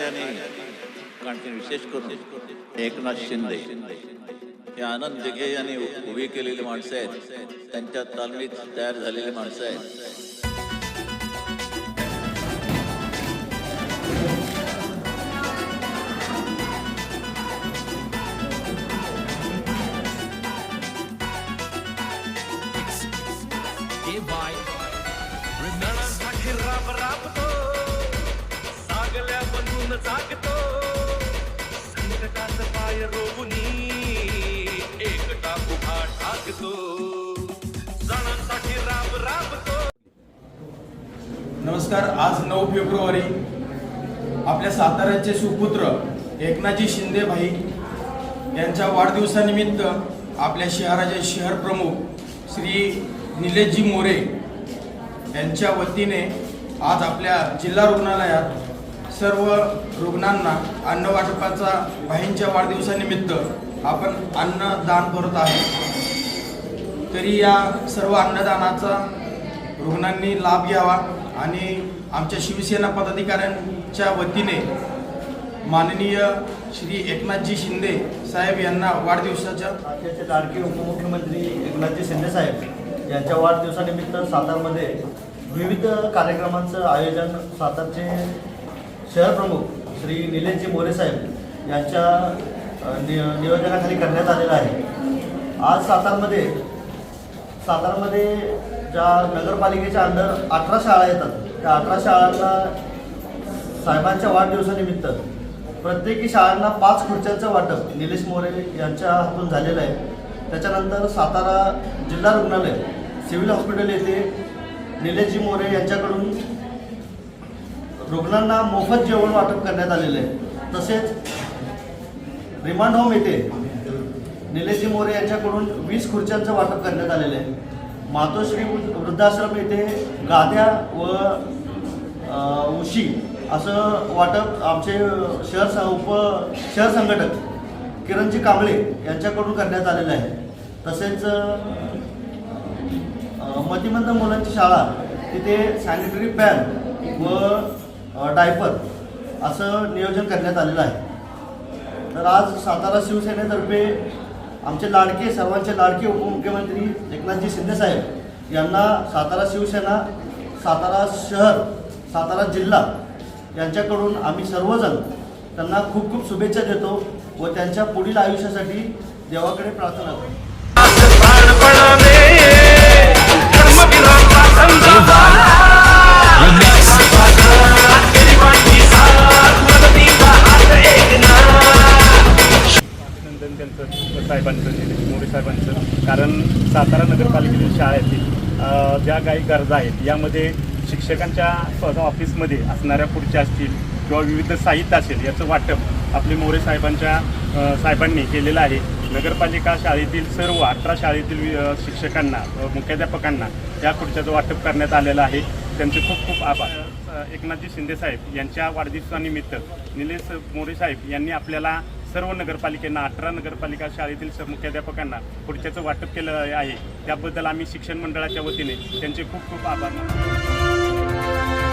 आणि आणखी विशेष करून एकनाथ शिंदे हे आनंद दिघे यांनी उभी केलेली माणसं आहेत त्यांच्या तालमीत तयार झालेली माणसं आहेत Remember साठी राब राबतो सागल्या जागतो. संकटात पाय रोवणी एकटा उभा ठाकतो सणांसाठी राब राबतो. नमस्कार आज नऊ फेब्रुवारी. आपल्या साताऱ्याचे सुपुत्र एकनाथजी शिंदे भाई यांच्या वाढदिवसानिमित्त आपल्या शहराचे शहर प्रमुख श्री निलेशजी मोरे यांच्या वतीने आज आपल्या जिल्हा रुग्णालयात सर्व रुग्णांना अन्न वाटपाचा भाईंच्या वाढदिवसानिमित्त आपण अन्नदान करत आहे. तरी या सर्व अन्नदानाचा रुग्णांनी लाभ घ्यावा आणि आमच्या शिवसेना पदाधिकाऱ्यांच्या वतीने माननीय श्री एकनाथजी शिंदे साहेब यांना वाढदिवसाच्या राज्याचे लाडके उपमुख्यमंत्री एकनाथजी शिंदे साहेब यांच्या वाढदिवसानिमित्त सातारमध्ये विविध कार्यक्रमांचं आयोजन सातारचे शहर प्रमुख श्री निलेशजी मोरे साहेब यांच्या नि नियोजनाखाली करण्यात आलेलं आहे. आज सातारमध्ये सातारमध्ये ज्या नगरपालिकेच्या अंडर अठरा शाळा येतात त्या अठरा शाळांना साहेबांच्या वाढदिवसानिमित्त प्रत्येकी शाळांना पाच खुर्च्यांचं वाटप निलेश मोरे यांच्या हातून झालेलं आहे. त्याच्यानंतर सातारा जिल्हा रुग्णालय सिव्हिल हॉस्पिटल येथे निलेशजी मोरे यांच्याकडून रुग्णांना मोफत जेवण वाटप करण्यात आलेलं आहे. तसेच रिमांड होम येथे निलेशजी मोरे यांच्याकडून वीस खुर्च्यांचं वाटप करण्यात आलेलं आहे. मातोश्री वृद्धाश्रम येथे गाद्या व उशी असं वाटप आमचे शहर उप शहर संघटक किरणजी कांबळे यांच्याकडून करण्यात आलेलं आहे. तसेच मतिमंद मुलांची शाळा तिथे सॅनिटरी पॅड व डायपर असं नियोजन करण्यात आलेलं आहे. तर आज सातारा शिवसेनेतर्फे आमचे लाडके सर्वांचे लाडके उपमुख्यमंत्री एकनाथजी शिंदेसाहेब यांना सातारा शिवसेना सातारा शहर सातारा जिल्हा यांच्याकडून आम्ही सर्वजण त्यांना खूप खूप शुभेच्छा देतो व त्यांच्या पुढील आयुष्यासाठी देवाकडे प्रार्थना करतो. त्यांचं साहेबांचं निलेश मोरे साहेबांचं. कारण सातारा नगरपालिकेतील शाळेतील ज्या काही गरजा आहेत यामध्ये शिक्षकांच्या स्वतः ऑफिसमध्ये असणाऱ्या खुर्च्या असतील किंवा विविध साहित्य असेल याचं वाटप आपले मोरे साहेबांच्या साहेबांनी केलेलं आहे. नगरपालिका शाळेतील सर्व अठरा शाळेतील वि- शिक्षकांना मुख्याध्यापकांना या खुर्च्याचं वाटप करण्यात आलेलं आहे. त्यांचे खूप खूप आभार. एकनाथजी शिंदे साहेब यांच्या वाढदिवसानिमित्त निलेश मोरे साहेब यांनी आपल्याला सर्व नगरपालिकांना अठरा नगरपालिका शाळेतील मुख्याध्यापकांना पुढच्याचं वाटप केलं आहे. त्याबद्दल आम्ही शिक्षण मंडळाच्या वतीने त्यांचे खूप खूप आभार मानतो.